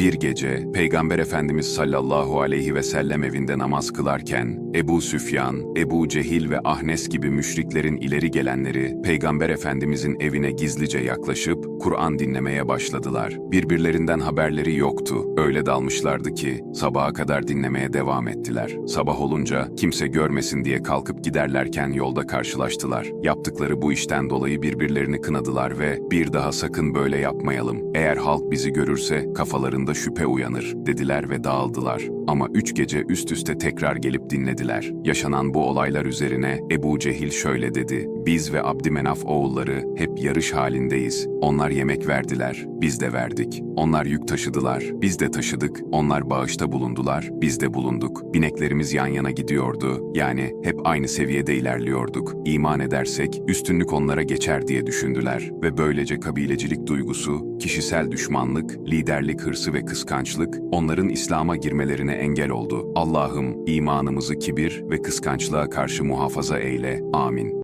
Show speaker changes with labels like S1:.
S1: Bir gece Peygamber Efendimiz sallallahu aleyhi ve sellem evinde namaz kılarken Ebu Süfyan, Ebu Cehil ve Ahnes gibi müşriklerin ileri gelenleri Peygamber Efendimizin evine gizlice yaklaşıp Kur'an dinlemeye başladılar. Birbirlerinden haberleri yoktu. Öyle dalmışlardı ki sabaha kadar dinlemeye devam ettiler. Sabah olunca kimse görmesin diye kalkıp giderlerken yolda karşılaştılar. Yaptıkları bu işten dolayı birbirlerini kınadılar ve bir daha sakın böyle yapmayalım. Eğer halk bizi görürse kafalarında şüphe uyanır dediler ve dağıldılar. Ama üç gece üst üste tekrar gelip dinlediler. Yaşanan bu olaylar üzerine Ebu Cehil şöyle dedi. Biz ve Abdümenaf oğulları hep yarış halindeyiz. Onlar yemek verdiler, biz de verdik. Onlar yük taşıdılar, biz de taşıdık. Onlar bağışta bulundular, biz de bulunduk. Bineklerimiz yan yana gidiyordu. Yani hep aynı seviyede ilerliyorduk. İman edersek üstünlük onlara geçer diye düşündüler. Ve böylece kabilecilik duygusu, kişisel düşmanlık, liderlik hırsı ve kıskançlık onların İslam'a girmelerine engel oldu. Allah'ım imanımızı kibir ve kıskançlığa karşı muhafaza eyle. Amin.